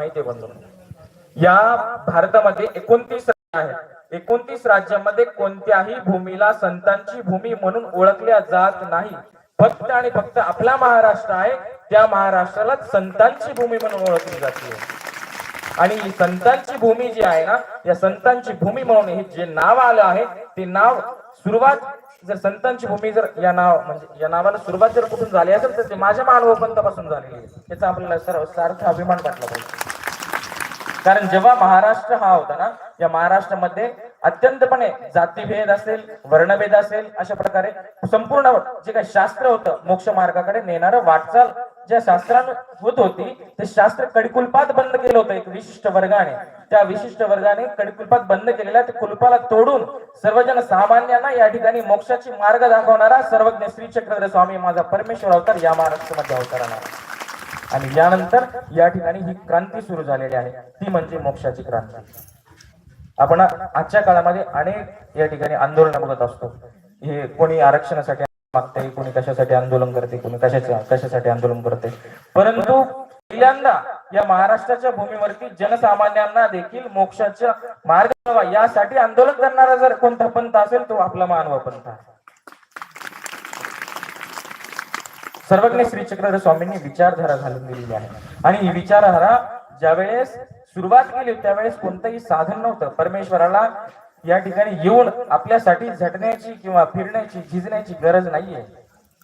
माहिती आहे बंधू. या भारतामध्ये एकोणतीस आहे आहेत. एकोणतीस राज्यामध्ये कोणत्याही भूमीला संतांची भूमी म्हणून ओळखल्या जात नाही. फक्त आणि फक्त आपला महाराष्ट्र आहे. त्या महाराष्ट्राला संतांची भूमी म्हणून ओळखली जाते. आणि ही संतांची भूमी जी आहे ना या संतांची भूमी म्हणून हे जे नाव आलं आहे ते नाव सुरुवात जर संतांची भूमी जर या नाव म्हणजे या नावाला सुरुवात जर कुठून झाली असेल तर ते माझ्या मानवपंतापासून झालेली आहे. त्याचा आपल्याला सर्व सार्थ अभिमान वाटला पाहिजे. कारण जेव्हा महाराष्ट्र हा होता ना या महाराष्ट्रामध्ये अत्यंतपणे जातीभेद असेल वर्णभेद असेल अशा प्रकारे संपूर्ण जे काही शास्त्र होतं मोक्ष मार्गाकडे नेणारं वाटचाल ज्या शास्त्रानं होत होती ते शास्त्र कडकुलपात बंद केलं होतं एक विशिष्ट वर्गाने. त्या विशिष्ट वर्गाने कडकुलपात बंद केलेल्या त्या कुलपाला तोडून सर्वजण सामान्यांना या ठिकाणी मोक्षाची मार्ग दाखवणारा सर्वज्ञ श्री चक्रधर स्वामी माझा परमेश्वर अवतार या महाराष्ट्रामध्ये अवतार आणि यानंतर या ठिकाणी ही क्रांती सुरू झालेली आहे. ती म्हणजे मोक्षाची क्रांती. आपण आजच्या काळामध्ये अनेक या ठिकाणी आंदोलन बघत असतो. हे कोणी आरक्षणासाठी मागते कोणी कशासाठी आंदोलन करते कोणी कशाच्या कशासाठी आंदोलन करते परंतु पहिल्यांदा या महाराष्ट्राच्या भूमीवरती जनसामान्यांना देखील मोक्षाचा मार्ग यासाठी आंदोलन करणारा जर कोणता पंथ असेल तो आपला मानव पंथ आहे. सर्वज्ञ श्री चक्रधर स्वामींनी विचारधारा घालून दिलेली आहे. आणि ही विचारधारा ज्यावेळेस सुरुवात केली त्यावेळेस कोणतंही साधन नव्हतं. परमेश्वराला या ठिकाणी येऊन आपल्यासाठी झटण्याची किंवा फिरण्याची झिजण्याची गरज नाहीये.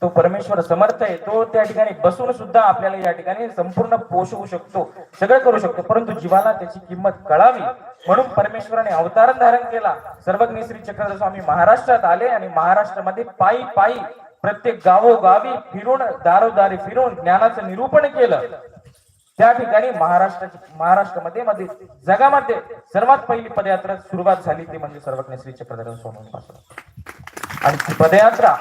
तो परमेश्वर समर्थ आहे. तो त्या ठिकाणी बसून सुद्धा आपल्याला या ठिकाणी संपूर्ण पोषवू शकतो सगळं करू शकतो. परंतु जीवाला त्याची किंमत कळावी. म्हणून परमेश्वराने अवतार धारण केला. सर्वज्ञ श्री चक्रधर स्वामी महाराष्ट्रात आले आणि महाराष्ट्रामध्ये पायी पायी प्रत्येक गावोगावी फिरून दारोदारी फिरून ज्ञानाचं निरूपण केलं. त्या ठिकाणी महाराष्ट्राची महाराष्ट्रामध्ये मध्ये जगामध्ये सर्वात पहिली पदयात्रा सुरुवात झाली ती म्हणजे सर्वज्ञ श्री चक्रधर स्वामींपासून आणि ती पदयात्रा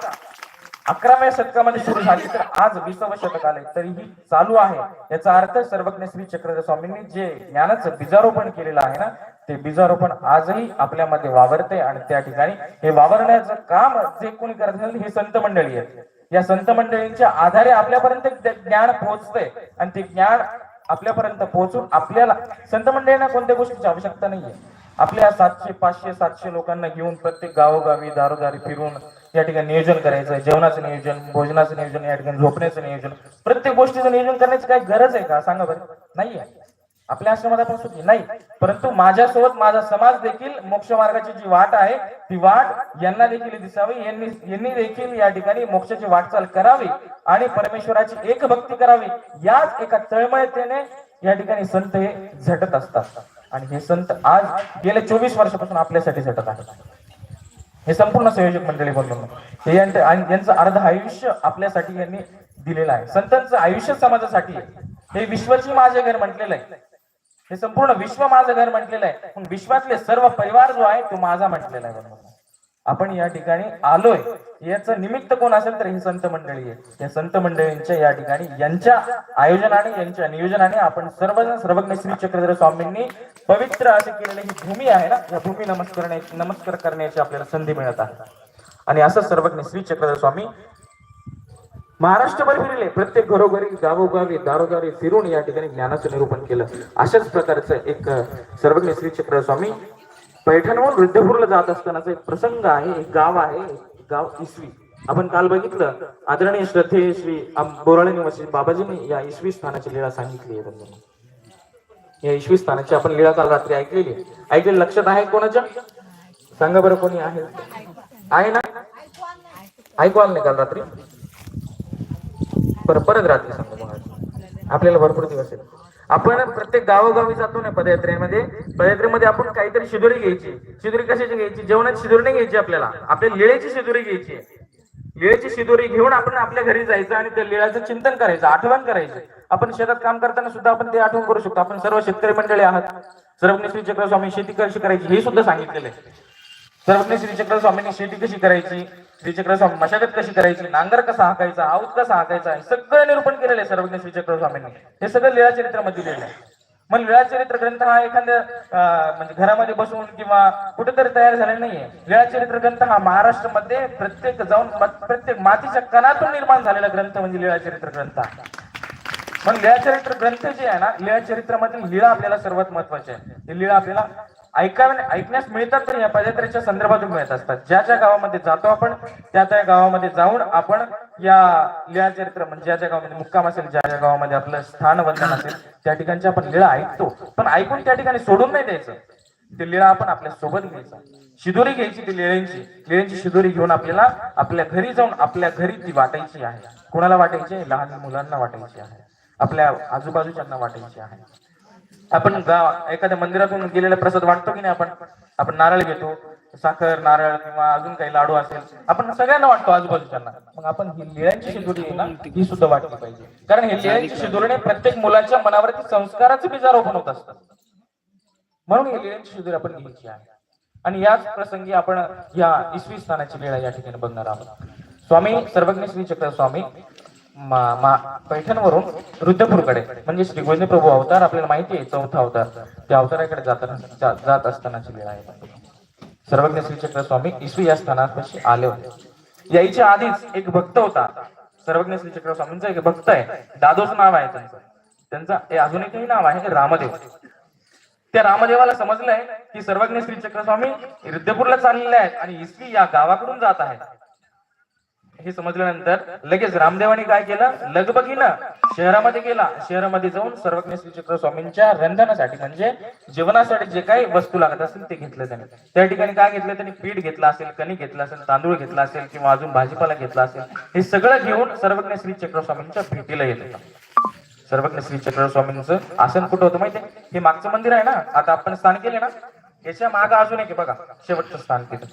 अकराव्या शतकामध्ये सुरू झाली. तर आज विसावं शतक आले तरीही चालू आहे. याचा अर्थ सर्वज्ञ श्री चक्रधर स्वामींनी जे ज्ञानाचं बीजारोपण केलेलं आहे ना ते बीजारोपण आजही आपल्यामध्ये वावरते आणि त्या ठिकाणी हे वावरण्याचं काम जे कोणी करत असेल हे संत मंडळी आहेत. या संत मंडळींच्या आधारे आपल्यापर्यंत ज्ञान पोहोचतंय आणि ते ज्ञान आपल्यापर्यंत पोहोचून आपल्याला संत मंडळींना कोणत्या गोष्टीची आवश्यकता नाहीये. आपल्या सातशे पाचशे सातशे लोकांना घेऊन प्रत्येक गावोगावी दारोदारी फिरून या ठिकाणी नियोजन करायचं जेवणाचं नियोजन भोजनाचं नियोजन या ठिकाणी झोपण्याचं नियोजन. प्रत्येक गोष्टीचं नियोजन करण्याची काही गरज आहे का? सांगा बरं. नाहीये. आपल्या आश्रमात आपण सुखी नाही. परंतु माझ्यासोबत माझा समाज देखील मोक्ष मार्गाची जी वाट आहे ती वाट यांना देखील दिसावी. यांनी यांनी देखील या ठिकाणी मोक्षाची वाटचाल करावी आणि परमेश्वराची एक भक्ती करावी. याच एका तळमळतेने या ठिकाणी संत हे झटत असतात. आणि हे संत आज गेल्या चोवीस वर्षापासून आपल्यासाठी झटत आहेत. हे संपूर्ण संयोजक मंडळी बोललो हे यांचं यांचं अर्ध आयुष्य आपल्यासाठी यांनी दिलेलं आहे. संतांचं आयुष्य समाजासाठी आहे. हे विश्वची माझे घर म्हटलेलं आहे. हे संपूर्ण विश्व माझं घर म्हटलेलं आहे. पण विश्वातले सर्व परिवार जो आहे तो माझा म्हटलेला आहे. आपण या ठिकाणी आलोय. याचं निमित्त कोण असेल तर ही संत मंडळी आहे. या संत मंडळींच्या या ठिकाणी यांच्या आयोजनाने यांच्या नियोजनाने आपण सर्वजण सर्वज्ञ श्री चक्रधर स्वामींनी पवित्र असे केलेली ही भूमी आहे ना या भूमी नमस्कार नमस्कार करण्याची आपल्याला संधी मिळत आहे. आणि असं सर्वज्ञ श्री चक्रधर स्वामी महाराष्ट्रभर फिरले. प्रत्येक घरोघरी गावोगावी दारोदारी फिरून या ठिकाणी ज्ञानाचं निरूपण केलं. अशाच प्रकारचं एक सर्वज्ञ श्री चक्र स्वामी पैठणहून वृद्धपूरला जात असतानाचा एक प्रसंग आहे एक गाव आहे गाव इसवी. आपण काल बघितलं आदरणीय श्रद्धेय श्री बोराळे निवासी बाबाजींनी या इसवी स्थानाची लीळा सांगितली आहे या इसवी स्थानाची आपण लीळा काल रात्री ऐकलेली ऐकलेली लक्षात आहे कोणाच्या? सांगा बरं कोणी आहे? आहे ना? ऐकवाल नाही काल रात्री? पर परत रात्री सांगतो मग आपल्याला भरपूर दिवस आहेत. आपण प्रत्येक गावोगावी जातो ना पदयात्रेमध्ये. पदयात्रेमध्ये आपण काहीतरी शिदोरी घ्यायची. शिदोरी कशाची घ्यायची? जेवणाची शिदोरी नाही घ्यायची आपल्याला. आपल्या लिळेची शिदोरी घ्यायची लिळेची शिदोरी घेऊन आपण आपल्या घरी जायचं आणि त्या लिळाचं चिंतन करायचं आठवण करायचं. आपण शेतात काम करताना सुद्धा आपण ते आठवण करू शकतो. आपण सर्व शेतकरी मंडळी आहात. सर्वज्ञ श्री चक्र स्वामी शेती कशी करायची हे सुद्धा सांगितलेलं आहे. सर्वज्ञ श्रीचक्र स्वामींनी शेती कशी करायची? श्रीचक्र स्वामी मशागत कशी करायची? नांगर कसा हाकायचा? आऊत कसा हाकायचा? हे सगळं निरूपण केलेलं आहे सर्वज्ञ श्रीचक्र स्वामींनी. हे सगळं लीळा लिहिलं दिलेलं आहे. मग लीळा चरित्र ग्रंथ हा एखाद्या म्हणजे घरामध्ये बसून किंवा कुठेतरी तयार झालेला नाहीये. लिळाचरित्र ग्रंथ हा महाराष्ट्रामध्ये प्रत्येक जाऊन प्रत्येक मातीच्या कणातून निर्माण झालेला ग्रंथ म्हणजे लीळा चरित्र ग्रंथ. मग लीळा चरित्र ग्रंथ जे आहे ना लीळा चरित्रामधील लीळा आपल्याला सर्वात महत्वाची आहे. ही लीळा आपल्याला ऐका ऐकण्यास मिळतात तर या पदयात्रेच्या संदर्भातून मिळत असतात. ज्या ज्या गावामध्ये जातो आपण त्या त्या गावामध्ये जाऊन आपण या लिळा चरित्र म्हणजे ज्या ज्या गावामध्ये मुक्काम असेल ज्या ज्या गावामध्ये आपलं स्थान वंदन असेल त्या ठिकाणची आपण लीळा ऐकतो. पण ऐकून त्या ठिकाणी सोडून नाही द्यायचं. ते लीळा आपण आपल्यासोबत घ्यायचा. शिदोरी घ्यायची ती लिळ्यांची लिळ्यांची शिदोरी घेऊन आपल्याला आपल्या घरी जाऊन आपल्या घरी ती वाटायची आहे. कोणाला वाटायची आहे? लहान मुलांना वाटायची आहे. आपल्या आजूबाजूच्यांना वाटायची आहे. आपण गाव एखाद्या मंदिरातून गेलेला प्रसाद वाटतो की नाही आपण? आपण नारळ घेतो साखर नारळ किंवा अजून काही लाडू असेल आपण सगळ्यांना वाटतो आजूबाजूच्यांना. मग आपण ही लिळ्यांची शिदोरी आहे ना ही सुद्धा वाटली पाहिजे. कारण हे लिळ्यांची शिदोरीने प्रत्येक मुलाच्या मनावरती संस्काराचे बीज ओपन होत असतात म्हणून ही लिळ्यांची शिदोरी आपण घ्यायची आहे. आणि याच प्रसंगी आपण या इसवी स्थानाची लीळा या ठिकाणी बघणार आहोत. स्वामी सर्वज्ञ श्री चक्र स्वामी पैठणवरून रुद्रपूरकडे. म्हणजे श्री गोविंद प्रभू अवतार आपल्याला माहिती आहे चौथा अवतार. त्या अवताराकडे जाताना जात असतानाची वेळ आहे. सर्वज्ञ श्री चक्रस्वामी इसवी या स्थानापाशी आले होते. यायच्या आधीच एक भक्त होता. सर्वज्ञ श्री चक्रस्वामींचा एक भक्त आहे. दादोच नाव आहे त्यांचं. त्यांचा अजून एकही नाव आहे रामदेव. त्या रामदेवाला समजलंय की सर्वज्ञ श्री चक्र स्वामी रुद्रपूरला चाललेले आहेत आणि इसवी या गावाकडून जात आहेत. हे समजल्यानंतर लगेच रामदेवाने काय केलं? लगबगीनं शहरामध्ये गेला. शहरामध्ये जाऊन सर्वज्ञ श्री चक्र स्वामींच्या रंधनासाठी म्हणजे जेवणासाठी जे काही वस्तू लागत असेल ते घेतलं त्याने. त्या ठिकाणी काय घेतलं? त्यांनी पीठ घेतलं असेल कणी घेतलं असेल तांदूळ घेतला असेल किंवा अजून भाजीपाला घेतला असेल हे सगळं घेऊन सर्वज्ञ श्री चक्र स्वामींच्या भेटीला येत सर्वज्ञ श्री चक्र स्वामींचं आसन कुठं होतं माहितीये? हे मागचं मंदिर आहे ना? आता आपण स्थान केले ना? याच्या माग अजून एक बघा शेवटचं स्थान केलं.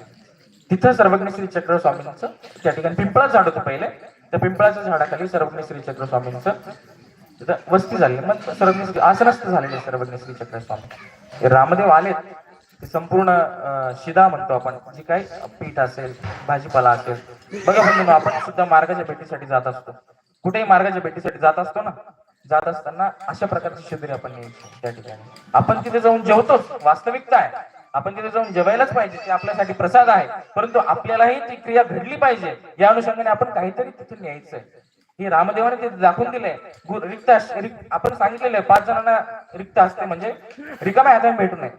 तिथं सर्वज्ञ श्री चक्र स्वामींचं त्या ठिकाणी पिंपळाचं झाड होतं पहिले. त्या पिंपळाच्या झाडाखाली सर्वज्ञ श्री चक्र स्वामींचं तिथं वस्ती झाली. मग सर्वज्ञ श्री आसनस्थ झालेले सर्वज्ञ श्री चक्र स्वामी. रामदेव आलेत. ते संपूर्ण शिदा म्हणतो आपण. जी काही पीठ असेल भाजीपाला असेल. बघा म्हणून आपण सुद्धा मार्गाच्या भेटीसाठी जात असतो. कुठेही मार्गाच्या भेटीसाठी जात असतो ना? जात असताना अशा प्रकारची शिबिरे आपण त्या ठिकाणी. आपण तिथे जाऊन जेवतोच. वास्तविकता आहे. आपण तिथे जाऊन जेवायलाच पाहिजे ते आपल्यासाठी प्रसाद आहे. परंतु आपल्यालाही ती क्रिया घडली पाहिजे या अनुषंगाने आपण काहीतरी तिथे न्यायचंय. हे रामदेवाने ते दाखवून दिलंय. रिक्त आपण सांगितलेलं आहे पाच जणांना रिक्त असते म्हणजे रिकाम्या हाताने भेटू नये.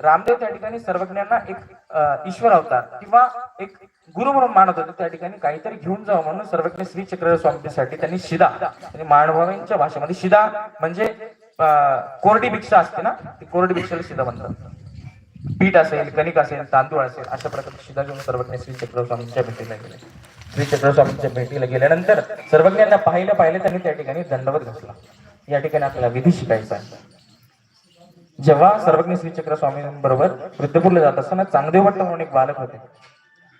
रामदेव त्या ठिकाणी सर्वज्ञांना एक ईश्वर अवतार किंवा एक गुरु म्हणून मानत होते. त्या ठिकाणी काहीतरी घेऊन जावं म्हणून सर्वज्ञ श्री चक्र स्वामीसाठी त्यांनी शिदा मानभावांच्या भाषेमध्ये शिदा म्हणजे कोरडी भिक्षा असते ना? ती कोरडी भिक्षेला शिदा म्हणतात. पीठ असेल कणिक असेल तांदूळ असेल अशा प्रकारचे शिदा घेऊन सर्वज्ञ श्री चक्रस्वामींच्या भेटीला गेले. श्री चक्रस्वामींच्या भेटीला गेल्यानंतर सर्वज्ञांना पाहिलं पाहिलं त्यांनी त्या ठिकाणी दंडवत घातला. या ठिकाणी आपल्याला विधी शिकायचा आहे. जेव्हा सर्वज्ञ श्री चक्रस्वामींबरोबर वृद्धपूरला जात असताना चांगदेव भट्ट म्हणून एक बालक होते.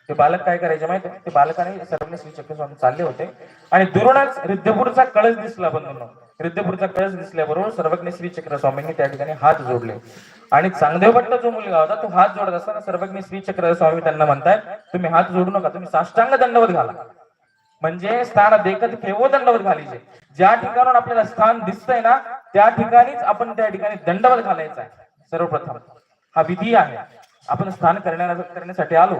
ते बालक काय करायचे माहिती ते बालकाने सर्वज्ञ श्री चक्रस्वामी चालले होते आणि दुरूनच रिद्धपूरचा कळस दिसला बंधूंनो. रिद्धपूरचा कळस दिसल्याबरोबर सर्वज्ञ श्री चक्र स्वामींनी त्या ठिकाणी हात जोडले. आणि चांगदेव भट्ट जो मुलगा होता तो हात जोडत असताना सर्वज्ञ श्री चक्र स्वामी त्यांना म्हणताय तुम्ही हात जोडू नका तुम्ही साष्टांग दंडवत घाला. म्हणजे स्थान देखत ठेवो दंडवत घालायचे ज्या ठिकाणून आपल्याला स्थान दिसतंय ना त्या ठिकाणीच आपण त्या ठिकाणी दंडवत घालायचा आहे सर्वप्रथम. हा विधी आहे. आपण स्थान करण्या करण्यासाठी आलो.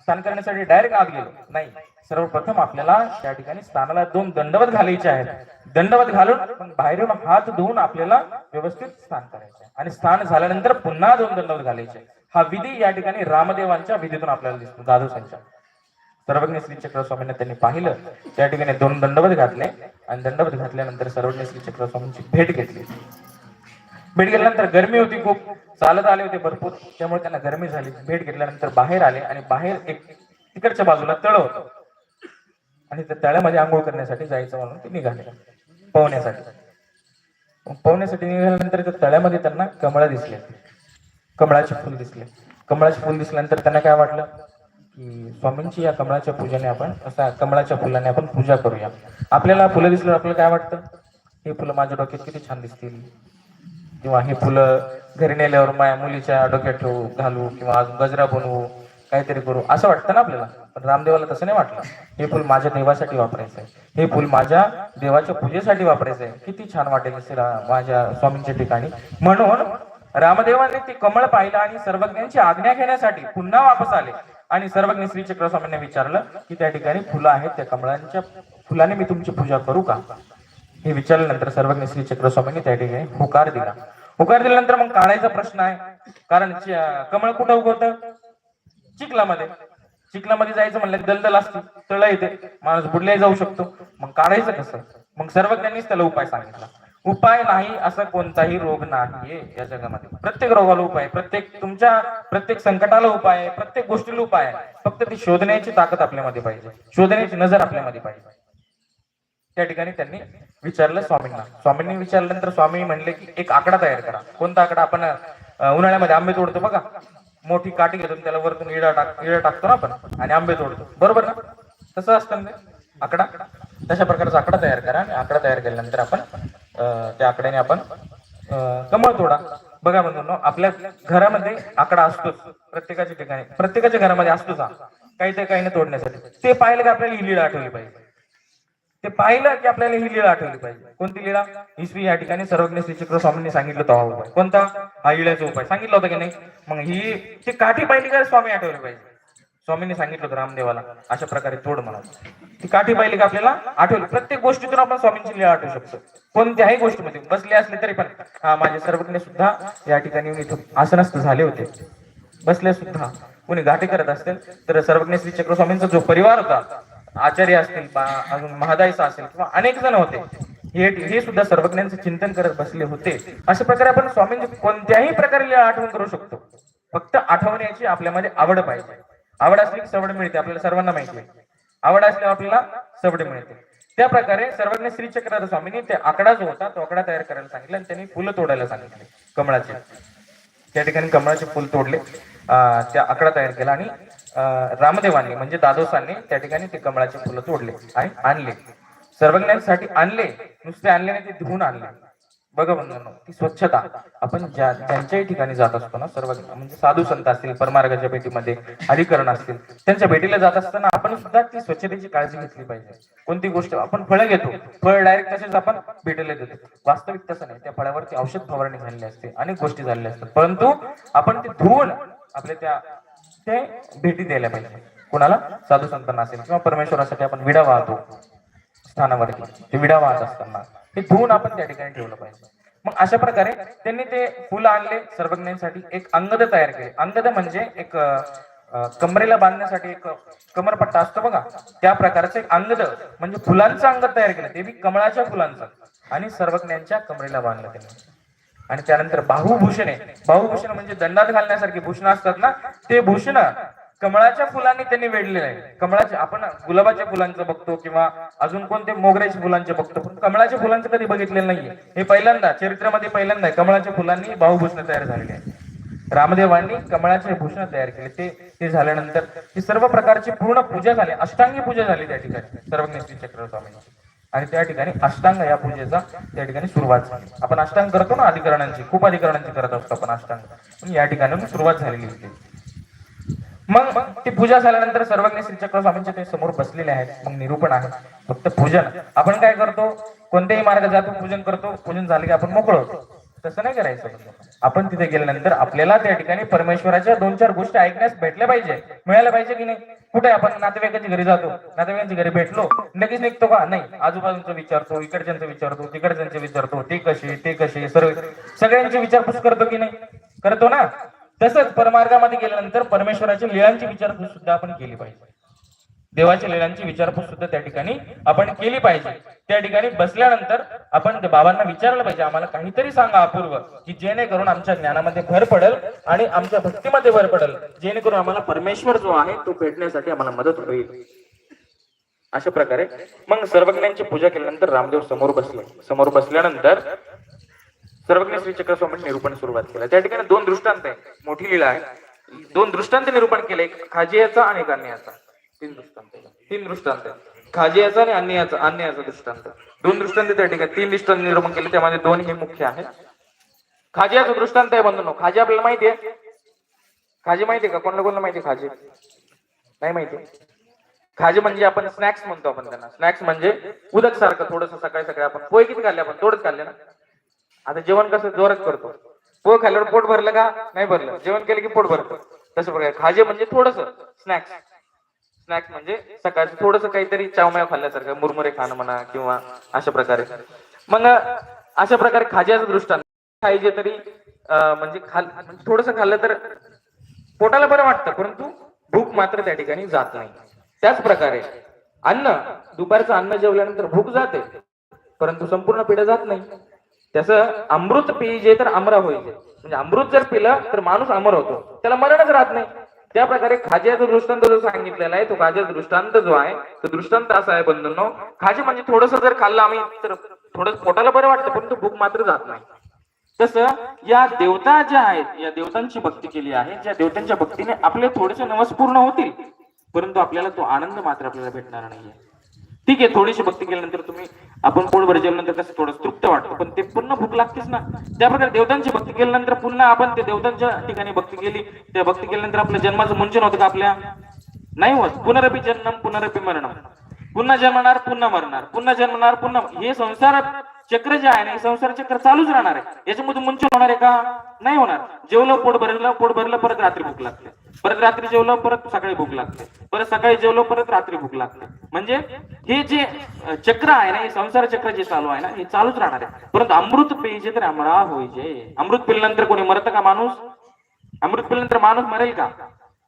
स्थान करण्यासाठी डायरेक्ट आत गेलो. नाही. सर्वप्रथम आपल्याला त्या ठिकाणी स्थानाला दोन दंडवत घालायचे आहेत. दंडवत घालून बाहेरून हात धुवून आपल्याला व्यवस्थित स्थान करायचे. आणि स्थान झाल्यानंतर पुन्हा दोन दंडवत घालायचे. हा विधी या ठिकाणी रामदेवांच्या विधीतून आपल्याला दिसतो दादोसांच्या. सर्वज्ञ श्री चक्र स्वामींना त्यांनी पाहिलं त्या ठिकाणी दोन दंडवत घातले आणि दंडवत घातल्यानंतर सर्वज्ञ श्री चक्र स्वामींची भेट घेतली. भेट घेतल्यानंतर गरमी होती खूप चालत आले होते भरपूर. त्यामुळे त्यांना गरमी झाली. भेट घेतल्यानंतर बाहेर आले आणि बाहेर एक तिकडच्या बाजूला तळ होतं. आणि त्या तळ्यामध्ये आंघोळ करण्यासाठी जायचं म्हणून ते निघाले. पोहण्यासाठी. पोहण्यासाठी निघाल्यानंतर त्या तळ्यामध्ये त्यांना कमळा दिसले. कमळाचे फुल दिसले. कमळाचे फुल दिसल्यानंतर त्यांना काय वाटलं? की स्वामींची या कमळाच्या पूजेने आपण असा कमळाच्या फुलाने आपण पूजा करूया. आपल्याला फुलं दिसल्यावर आपल्याला काय वाटतं? हे फुलं माझ्या डोक्यात किती छान दिसतील. किंवा हे फुलं घरी नेल्यावर माझ्या मुलीच्या डोक्यात ठेवू घालू किंवा अजून गजरा बनवू. काहीतरी करू. असं वाटतं ना आपल्याला? पण रामदेवाला तसं नाही वाटलं. हे फुल माझ्या देवासाठी वापरायचं आहे हे फुल माझ्या देवाच्या पूजेसाठी वापरायचं आहे किती छान वाटेल माझ्या स्वामींच्या ठिकाणी. म्हणून रामदेवाने ते कमळ पाहिलं आणि सर्वज्ञांची आज्ञा घेण्यासाठी पुन्हा वापस आले. आणि सर्वज्ञ श्री चक्र स्वामींनी विचारलं की त्या ठिकाणी फुलं आहेत त्या कमळांच्या फुलाने मी तुमची पूजा करू का? हे विचारल्यानंतर सर्वज्ञ श्री चक्र स्वामींनी त्या ठिकाणी होकार दिला. होकार दिल्यानंतर मग काढायचा प्रश्न आहे. कारण कमळ कुठं उगवतं? चिखलामध्ये. चिखलामध्ये जायचं म्हणलं दलदल असते तळ येते. माणूस बुडल्याही जाऊ शकतो. मग काढायचं कसं? मग सर्वज्ञांनीच त्याला उपाय सांगितला. उपाय नाही असा कोणताही रोग नाहीये या जगामध्ये. प्रत्येक रोगाला उपाय प्रत्येक तुमच्या प्रत्येक संकटाला उपाय आहे. प्रत्येक गोष्टीला उपाय आहे. फक्त ती शोधण्याची ताकद आपल्यामध्ये पाहिजे. शोधण्याची नजर आपल्यामध्ये पाहिजे. त्या ठिकाणी त्यांनी विचारलं स्वामींना. स्वामींनी विचारल्यानंतर स्वामी म्हणले की एक आकडा तयार करा. कोणता आकडा? आपण उन्हाळ्यामध्ये आंबे तोडतो बघा. मोठी काठी घेतो त्याला वरतून इडा टाक इडा टाकतो ना आपण आणि आंबे तोडतो. बरोबर ना? तसं असतं ते? आकडा. तशा प्रकारचा आकडा तयार करा आणि आकडा तयार केल्यानंतर आपण त्या आकड्याने आपण कमळ तोडा. बघा म्हणून आपल्या घरामध्ये आकडा असतोच. प्रत्येकाच्या ठिकाणी प्रत्येकाच्या घरामध्ये असतोच हा. काही ते काही नाही तोडण्यासाठी. ते पाहिलं की आपल्याला इलीड आठवली पाहिजे. ते पाहिलं की आपल्याला ही लीला आठवली पाहिजे. कोणती लीळा? इसवी या ठिकाणी सर्वज्ञ श्री चक्र स्वामींनी सांगितलं तो हा उपाय. कोणता? हा इळ्याचा उपाय. सांगितलं होतं की नाही? मग ही ती काठी पाहिली का स्वामी आठवली पाहिजे? स्वामींनी सांगितलं होतं रामदेवाला. अशा प्रकारे तोड म्हणा ती काठी पाहिली का आपल्याला? आठवली. प्रत्येक गोष्टीतून आपण स्वामींची लीला आठवू शकतो. कोणत्याही गोष्टीमध्ये. बसले असले तरी पण. हा माझे सर्वज्ञ सुद्धा या ठिकाणी आसनस्थ झाले होते. बसले सुद्धा. कोणी घाटी करत असतील तर सर्वज्ञ श्री चक्र स्वामींचा जो परिवार होता आचार्य असतील अजून महादायसा असेल किंवा अनेक जण होते हे हे सुद्धा सर्वज्ञांचं चिंतन करत बसले होते. अशा प्रकारे आपण स्वामींची कोणत्याही प्रकारे आठवण करू शकतो. फक्त आठवण्याची आपल्यामध्ये आवड पाहिजे. आवड असली की सवड मिळते आपल्याला सर्वांना माहिती आहे. आवड असल्यावर आपल्याला सवड मिळते. त्या प्रकारे सर्वज्ञ श्री स्वामींनी ते आकडा जो होता तो आकडा तयार करायला सांगितला आणि त्यांनी फुलं तोडायला सांगितले कमळाचे. त्या ठिकाणी कमळाचे फुल तोडले. त्या आकडा तयार केला आणि रामदेवांनी म्हणजे दादोसांनी त्या ठिकाणी ते कमळाचे फुलं तोडले आणि आणले. सर्वज्ञांसाठी आणले नुसते आणले नाही ते धुवून आणले. बघा बंधूंनो ती स्वच्छता. आपण ज्या ज्यांच्याही ठिकाणी जात असतो ना सर्व म्हणजे साधू संत असतील परमार्गाच्या भेटीमध्ये अधिकरण असतील त्यांच्या भेटीला जात असताना आपण सुद्धा ती स्वच्छतेची काळजी घेतली पाहिजे. कोणती गोष्ट आपण फळं घेतो. फळ डायरेक्ट तसेच आपण भेटीला देतो. वास्तविक तसं नाही. त्या फळावरती औषध फवारणी झालेली असते अनेक गोष्टी झालेल्या असतात. परंतु आपण ते धुवून आपल्या त्या ते भेटी द्यायला पाहिजे. कुणाला? साधू संतांना असेल किंवा परमेश्वरासाठी आपण विडा वाहतो स्थानावरती. ते विडा वाहत असताना. हे धुवून आपण त्या ठिकाणी ठेवलं पाहिजे. मग अशा प्रकारे त्यांनी ते फुलं आणले सर्वज्ञांसाठी एक अंगद तयार केले. अंगद म्हणजे एक कमरेला बांधण्यासाठी एक कमरपट्टा असतो बघा. त्या प्रकारचं एक अंगद म्हणजे फुलांचं अंगद तयार केलं. ते बी कमळाच्या फुलांचं. आणि सर्वज्ञांच्या कमरेला बांधलं त्यांनी. आणि त्यानंतर बाहुभूषणे. बाहुभूषण म्हणजे दंडात घालण्यासारखी भूषण असतात ना ते भूषण कमळाच्या फुलांनी त्यांनी वेढलेले आहे. कमळाचे आपण गुलाबाच्या फुलांचं बघतो किंवा अजून कोणते मोगऱ्याच्या फुलांचे बघतो पण कमळाच्या फुलांचं कधी बघितलेलं नाहीये. हे पहिल्यांदा चरित्रामध्ये पहिल्यांदा कमळाच्या फुलांनी बाहुभूषण तयार झालेले आहे रामदेवांनी कमळाचे भूषण तयार केले. ते ते झाल्यानंतर ही सर्व प्रकारची पूर्ण पूजा झाली. अष्टांगी पूजा झाली त्या ठिकाणी. सर्वज्ञ श्री चक्र आणि त्या ठिकाणी अष्टांग या पूजेचा त्या ठिकाणी सुरुवात झाली. आपण अष्टांग करतो ना अधिकरणांची खूप अधिकरणांची करत असतो आपण अष्टांग. या ठिकाणी सुरुवात झालेली होती. मग मग ती पूजा झाल्यानंतर सर्वज्ञ श्री चक्र स्वामींच्या ते समोर बसलेले आहेत. मग निरूपण आहे. फक्त पूजन. आपण काय करतो? कोणत्याही मार्ग जातो पूजन करतो. पूजन झालं की आपण मोकळं होतो. तसं नाही करायचं. आपण तिथे गेल्यानंतर आपल्याला त्या ठिकाणी परमेश्वराच्या दोन चार गोष्टी ऐकण्यास भेटल्या पाहिजे. मिळायला पाहिजे की नाही? कुठे आपण नातेवाईकांच्या घरी जातो नातेवाईकांच्या घरी भेटलो लगेच निघतो का? नाही. आजूबाजूंचं विचारतो इकडच्यांचं विचारतो तिकडच्यांचं विचारतो ते कसे ते कसे सर्व सगळ्यांची विचारपूस करतो की नाही? करतो ना? तसंच परमार्गामध्ये गेल्यानंतर परमेश्वराच्या लीळांची विचारपूस सुद्धा आपण केली पाहिजे. देवाच्या लीळांची विचारपूस सुद्धा त्या ठिकाणी आपण केली पाहिजे. त्या ठिकाणी बसल्यानंतर आपण त्या बाबांना विचारलं पाहिजे आम्हाला काहीतरी सांगा अपूर्व की जेणेकरून आमच्या ज्ञानामध्ये भर पडेल आणि आमच्या भक्तीमध्ये भर पडेल. जेणेकरून आम्हाला परमेश्वर जो आहे तो भेटण्यासाठी आम्हाला मदत होईल. अशा प्रकारे मग सर्वज्ञांची पूजा केल्यानंतर रामदेव समोर बसले. समोर बसल्यानंतर सर्वज्ञ श्री चक्र निरूपण सुरुवात केलं. त्या ठिकाणी दोन दृष्टांत आहे. मोठी लीला आहे. दोन दृष्टांत निरूपण केले. एक खाजियाचा आणि एक अन्याचा तीन दृष्टांत आहे. तीन दृष्टांत खाजी याचा आणि अन्यायाचा अन्यायाचा दृष्टांत. दोन दृष्टांत त्या ठिकाणी तीन दृष्टांत निर्माण केले त्यामध्ये दोन हे मुख्य आहेत. खाजियाचा दृष्टांत आहे बंधनो. खाजी आपल्याला माहिती आहे. खाजी माहिती का? कोणाला कोणाला माहिती खाजी? नाही माहिती. खाजे म्हणजे आपण स्नॅक्स म्हणतो आपण त्यांना. स्नॅक्स म्हणजे उदक सारखं थोडस सकाळी सकाळी आपण पोहे किती खाल्ले? आपण थोडंच खाल्ले ना. आता जेवण कसं? जोरात करतो. पोहे खाल्ल्यावर पोट भरलं का? नाही भरलं. जेवण केलं की पोट भरतं. तसं प्रकारे खाजे म्हणजे थोडस स्नॅक्स स्नॅक्स म्हणजे सकाळचं थोडस काहीतरी चावमाया खाल्ल्यासारखं मुरमुरे खाणं म्हणा किंवा अशा प्रकारे. मग अशा प्रकारे खाज्याचं दृष्टांत खायचे तरी म्हणजे खाल म्हणजे थोडस खाल्लं तर पोटाला बरं वाटतं परंतु भूक मात्र त्या ठिकाणी जात नाही. त्याच प्रकारे अन्न दुपारचं अन्न जेवल्यानंतर भूक जाते परंतु संपूर्ण पिढ जात नाही. त्याचं अमृत पिजे तर अमरा होईल. म्हणजे अमृत जर पिलं तर माणूस अमर होतो. त्याला मरणच राहत नाही. त्या प्रकारे खाज्याचा दृष्टांत जो सांगितलेला आहे तो खाज्याचा दृष्टांत जो आहे तो दृष्टांत असा आहे बंधूंनो. खाजे म्हणजे थोडस जर खाल्लं आम्ही तर थोडं पोटाला बरं वाटतं परंतु भूक मात्र जात नाही. तसं या देवता ज्या आहेत या देवतांची भक्ती केली आहे ज्या देवतांच्या भक्तीने आपले थोडेसे नवस पूर्ण होतील परंतु आपल्याला तो आनंद मात्र आपल्याला भेटणार नाहीये. ठीक आहे थोडीशी भक्ती केल्यानंतर तुम्ही आपण पोट भर जेवल्यानंतर कसं थोडं तृप्त वाटतं. पण ते पुन्हा भूक लागतेच ना. त्याप्रकारे देवतांची भक्ती केल्यानंतर पुन्हा आपण ते देवतांच्या ठिकाणी भक्ती केली. त्या भक्ती केल्यानंतर आपल्या जन्माचं मुंचन होतं का आपल्या? नाही होत. पुनरपी जन्म पुनरपी मरणम पुन्हा जन्मणार पुन्हा मरणार. पुन्हा जन्मणार पुन्हा हे संसार चक्र जे आहे ना संसार चक्र चालूच राहणार आहे. याच्यामधून मुंचन होणार आहे का? नाही होणार. जेवलं पोट भरलं पोट भरलं परत रात्री भूक लागते. परत रात्री जेवलं परत सकाळी भूक लागते. परत सकाळी जेवलं परत रात्री भूक लागते. म्हणजे हे जे चक्र आहे ना हे संसार चक्र जे चालू आहे ना हे चालूच राहणार आहे. परंतु अमृत पेजे तर अमरा होईजे. अमृत पिल्यानंतर कोणी मरत का माणूस? अमृत पिल्यानंतर माणूस मरेल का?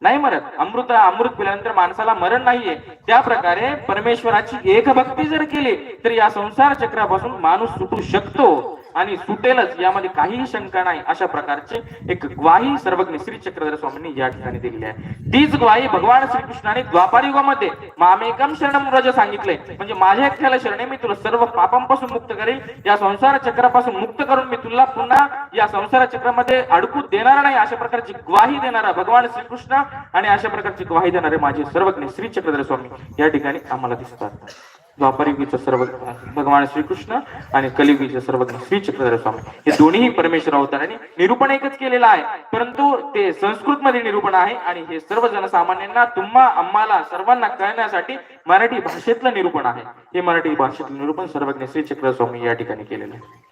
नाही मरत. अमृत अमृत पिल्यानंतर माणसाला मरण नाहीये. त्या प्रकारे परमेश्वराची एक भक्ती जर केली तर या संसार चक्रापासून माणूस सुटू शकतो. आणि सुटेलच यामध्ये काहीही शंका नाही. अशा प्रकारचे एक ग्वाही सर्वज्ञ श्री चक्रधर स्वामींनी या ठिकाणी दिलेली आहे. तीच ग्वाही भगवान श्रीकृष्णाने द्वापारयुगामध्ये मामेकम शरणम रज सांगितलंय म्हणजे माझ्या एकट्याला शरणे मी तुला सर्व पापांपासून मुक्त करेल. या संसार चक्रापासून मुक्त करून मी तुला पुन्हा या संसार चक्रामध्ये अडकू देणार नाही. अशा प्रकारची ग्वाही देणारा भगवान श्रीकृष्ण आणि अशा प्रकारची ग्वाही देणारे माझे सर्वज्ञ श्री चक्रधर स्वामी या ठिकाणी आम्हाला दिसतात. द्वापारयुगीचं सर्व भगवान श्रीकृष्ण आणि कलियुगीचे सर्वज्ञ श्री चक्रधर स्वामी. हे दोन्ही परमेश्वर अवताराने निरूपण एकच केलेलं आहे. परंतु ते संस्कृत मध्ये निरूपण आहे आणि हे सर्व जनसामान्यांना तुम्हा आम्हाला सर्वांना कळण्यासाठी मराठी भाषेतलं निरूपण आहे. हे मराठी भाषेतलं निरूपण सर्वज्ञ श्री चक्रधर स्वामी या ठिकाणी केलेलं आहे.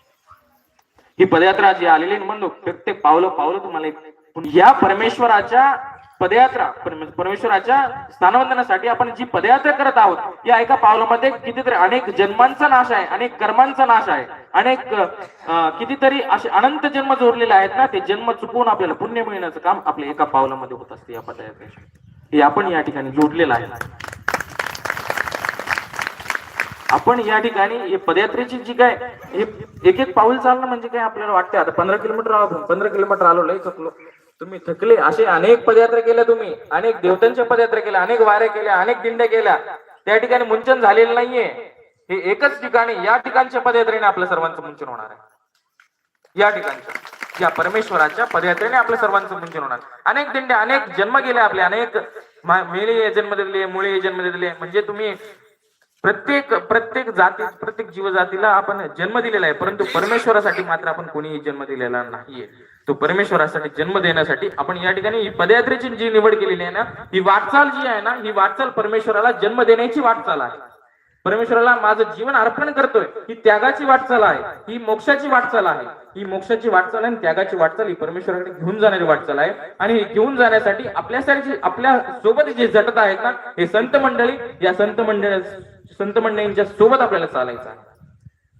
ही पदयात्रा जी आलेली आहे प्रत्येक पावलं पावलं तुम्हाला एक- या परमेश्वराच्या पदयात्रा. परमेश्वराच्या स्थानवंदनासाठी आपण जी पदयात्रा करत आहोत या एका पावलामध्ये कितीतरी अनेक जन्मांचा नाश आहे अनेक कर्मांचा नाश आहे अनेक कितीतरी असे अनंत जन्म जोडलेले आहेत ना ते जन्म चुकवून आपल्याला पुण्य मिळण्याचं काम आपल्या एका पावलामध्ये होत असते या पदयात्रेशी. हे आपण या ठिकाणी जोडलेलं आहे. आपण या ठिकाणी हे पदयात्रेची जी काय हे एक एक पाऊल चालणं म्हणजे काय आपल्याला वाटतं आता पंधरा किलोमीटर पंधरा किलोमीटर आलो लय चुकलो तुम्ही थकले. असे अनेक पदयात्रा केल्या तुम्ही. अनेक देवतांच्या पदयात्रा केल्या अनेक वाऱ्या केल्या अनेक दिंड्या केल्या. त्या ठिकाणी मुंचन झालेलं नाहीये. हे एकच ठिकाणी या ठिकाणच्या पदयात्रेने आपल्या सर्वांचं मुंचन होणार आहे. या ठिकाणच्या या परमेश्वराच्या पदयात्रेने आपल्या सर्वांचं मुंचन होणार. अनेक दिंड्या अनेक जन्म गेले आपले अनेक मा- मेले जन्म दिले मुळे जन्म दिले म्हणजे तुम्ही प्रत्येक प्रत्येक जाती प्रत्येक जीवजातीला आपण जन्म दिलेला आहे. परंतु परमेश्वरासाठी मात्र आपण कोणीही जन्म दिलेला नाहीये. तो परमेश्वरासाठी जन्म देण्यासाठी आपण या ठिकाणी ही पदयात्रेची जी निवड केलेली आहे ना ही वाटचाल जी आहे ना ही वाटचाल परमेश्वराला जन्म देण्याची वाटचाल आहे. परमेश्वराला माझं जीवन अर्पण करतोय ही त्यागाची वाटचाल आहे ही मोक्षाची वाटचाल आहे. ही मोक्षाची वाटचाल आणि त्यागाची वाटचाल ही परमेश्वराकडे घेऊन जाणारी वाटचाल आहे. आणि घेऊन जाण्यासाठी आपल्यासारखी आपल्यासोबत जे झटत आहेत ना हे संत मंडळी या संत मंडळ संत मंडळींच्या सोबत आपल्याला चालायचं आहे.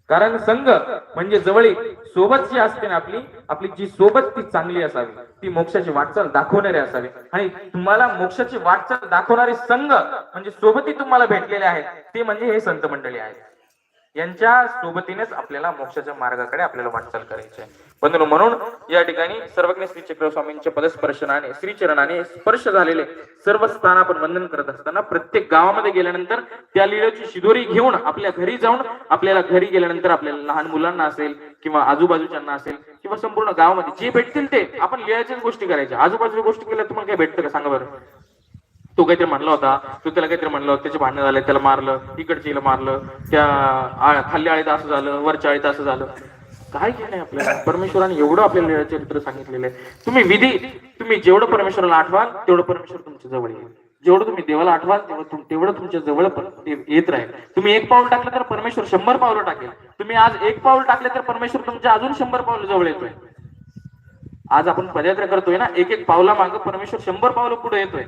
कारण संघ म्हणजे जवळी सोबत जी असते ना आपली आपली जी सोबत ती चांगली असावी ती मोक्षाची वाटचाल दाखवणारी असावी. आणि तुम्हाला मोक्षाची वाटचाल दाखवणारे संघ म्हणजे सोबती तुम्हाला भेटलेले आहेत ते म्हणजे हे संत मंडळी आहेत. यांच्या सोबतीनेच आपल्याला मोक्षाच्या मार्गाकडे आपल्याला वाटचाल करायची आहे. बंधू म्हणून या ठिकाणी सर्वज्ञ श्री चक्र स्वामींच्या पदस्पर्शनाने श्रीचरणाने स्पर्श झालेले सर्व स्थान आपण वंदन करत असताना प्रत्येक गावामध्ये गेल्यानंतर त्या लिळ्याची शिदोरी घेऊन आपल्या घरी जाऊन आपल्याला घरी गेल्यानंतर आपल्याला लहान मुलांना असेल किंवा आजूबाजूच्यांना असेल किंवा संपूर्ण गावामध्ये जे भेटतील ते आपण लिळ्याच्याच गोष्टी करायच्या. आजूबाजूच्या गोष्टी केल्या तुम्हाला काय भेटतं का? सांगा बरं. तो काहीतरी म्हणला होता तो त्याला काहीतरी म्हणलं होतं, त्याचे भांडणं झाले त्याला मारलं इकडच्या हिला मारलं त्या खाल्ल्या आळीत असं झालं वरच्या आळीत असं झालं. काय केलंय आपल्याला? परमेश्वराने एवढं आपल्याला चरित्र सांगितलेलं आहे. तुम्ही विधी तुम्ही जेवढं परमेश्वराला आठवाल तेवढं परमेश्वर तुमच्या जवळ येईल. जेवढं तुम्ही देवाला आठवाल तेवढं तेवढं तुमच्या जवळ येत राहील. तुम्ही एक पाऊल टाकलं तर परमेश्वर शंभर पावलं टाकेल. तुम्ही आज एक पाऊल टाकले तर परमेश्वर तुमच्या अजून शंभर पावलं जवळ येतोय. आज आपण पदयात्रा करतोय ना एक एक पावला मागं परमेश्वर शंभर पावलं पुढे येतोय.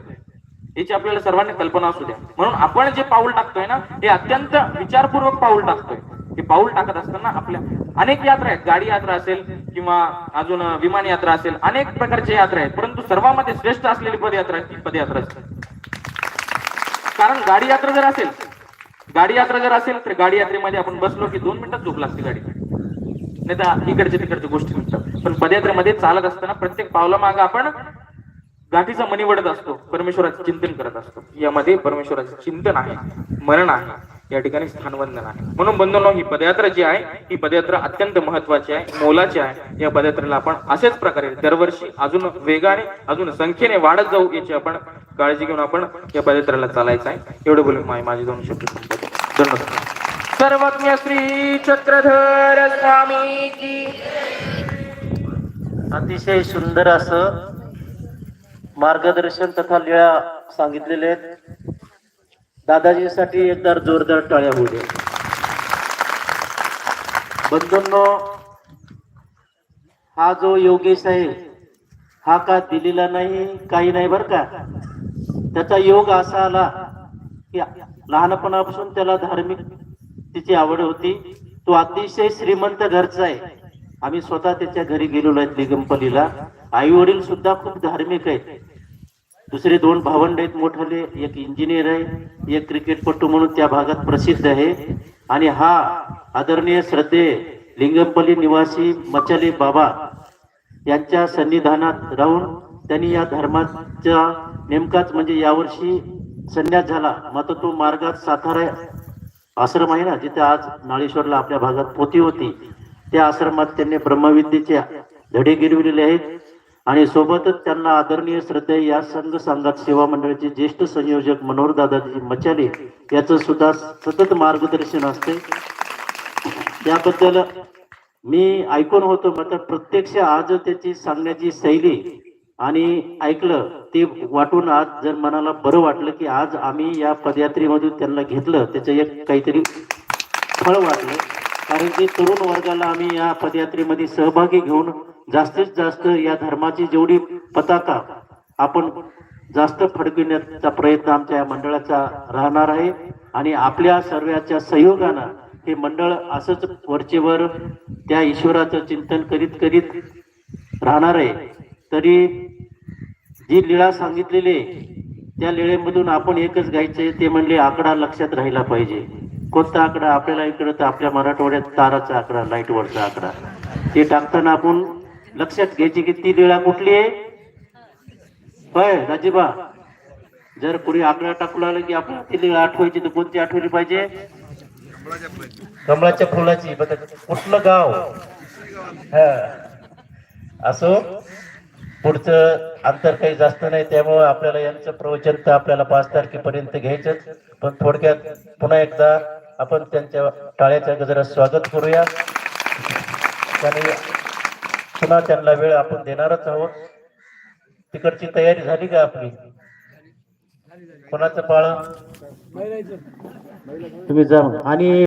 याची आपल्याला सर्वांनी कल्पना असू द्या. म्हणून आपण जे पाऊल टाकतोय ना हे अत्यंत विचारपूर्वक पाऊल टाकतोय. हे पाऊल टाकत असताना आपल्या अनेक यात्रा आहेत. गाडी यात्रा असेल किंवा अजून विमान यात्रा असेल अनेक प्रकारच्या यात्रा आहेत. परंतु सर्वांमध्ये श्रेष्ठ असलेली पदयात्रा ती पदयात्रा असते. कारण गाडी यात्रा जर असेल गाडी यात्रा जर असेल तर गाडी यात्रेमध्ये आपण बसलो की दोन मिनिटात झोप लागते गाडी नाही तर इकडच्या तिकडच्या गोष्टी म्हणतात पण पदयात्रेमध्ये चालत असताना प्रत्येक पावलामागं आपण गाठीचा मनी वडत असतो परमेश्वराचं चिंतन करत असतो. यामध्ये परमेश्वराचं चिंतन आहे मरण आहे या ठिकाणी स्थानवंदन आहे. म्हणून बंधनो ही पदयात्रा जी आहे ही पदयात्रा अत्यंत महत्वाची आहे मोलाची आहे. या पदयात्रेला आपण असेच प्रकारे दरवर्षी अजून वेगाने अजून संख्येने वाढत जाऊ याची आपण काळजी घेऊन आपण या पदयात्रेला चालायचं आहे. एवढं बोलून मा- माझे दोन शब्द धन्यवाद. सर्वज्ञ श्री चक्रधर स्वामी अतिशय सुंदर असं मार्गदर्शन तथा लिळा सांगितलेले आहेत. दादाजीसाठी एकदा जोरदार टाळ्या होऊ दे बंधूंनो हा जो योगेश आहे हा का दिलेला नाही काही नाही बर का? त्याचा योग असा आला की लहानपणापासून त्याला धार्मिक तिची आवड होती. तो अतिशय श्रीमंत घरचा आहे. आम्ही स्वतः त्याच्या घरी गेलेलो आहेत दिगंपलीला आई वडील सुद्धा खूप धार्मिक आहेत. दुसरे दोन भावंड आहेत मोठाले. एक इंजिनियर आहे एक क्रिकेटपटू म्हणून त्या भागात प्रसिद्ध आहे. आणि हा आदरणीय श्रद्धे लिंगमपल्ली निवासी मचाले बाबा यांच्या सन्निधानात राहून त्यांनी या धर्माच्या नेमकाच म्हणजे यावर्षी संन्यास झाला. मात्र तो मार्गात सातारा आश्रम आहे ना जिथे आज नाळेश्वरला आपल्या भागात पोती होती. त्या आश्रमात त्यांनी ब्रह्मविद्येचे धडे गिरविलेले आहेत. आणि सोबतच त्यांना आदरणीय श्रद्धे या संघ संघात सेवा मंडळाचे ज्येष्ठ संयोजक मनोहर दादाजी मचाले याचं सुद्धा सतत मार्गदर्शन असते. त्याबद्दल मी ऐकून होतो मात्र प्रत्यक्ष आज त्याची सांगण्याची शैली आणि ऐकलं ते वाटून आज जर मनाला बरं वाटलं की आज आम्ही या पदयात्रेमधून त्यांना घेतलं त्याचं एक काहीतरी फळ वाटलं. कारण की तरुण वर्गाला आम्ही या पदयात्रेमध्ये सहभागी घेऊन जास्तीत जास्त या धर्माची जेवढी पताका आपण जास्त फडकविण्याचा प्रयत्न आमच्या या मंडळाचा राहणार आहे आणि आपल्या सर्वांच्या सहयोगानं हे मंडळ असंच वरचेवर त्या ईश्वराचं चिंतन करीत करीत राहणार आहे. तरी जी लीळा सांगितलेली आहे, त्या लीळेमधून आपण एकच गायचे ते म्हणले आकडा लक्षात राहिला पाहिजे. कोणता आकडा? आपल्याला इकडं तर आपल्या मराठवाड्यात ताराचा आकडा लाईटवरचा आकडा. ते टाकताना आपण लक्षात घ्यायची की ती लीळा कुठली आहे? होय राजीबा. जर कुणी आकडा टाकू लागला की आपण ती लीळा आठवायची तर कोणती आठवली पाहिजे? कमळाच्या फुलाची कुठलं गाव? असो पुढचं अंतर काही जास्त नाही त्यामुळे आपल्याला यांचं प्रवचन तर आपल्याला पाच तारखेपर्यंत घ्यायचंच. पण थोडक्यात पुन्हा एकदा आपण त्यांच्या टाळ्याच्या गजरात स्वागत करूया. आणि पुन्हा त्यांना वेळ आपण देणारच आहोत. तिकडची तयारी झाली का आपली? कोणाचं पाळ तुम्ही जा आणि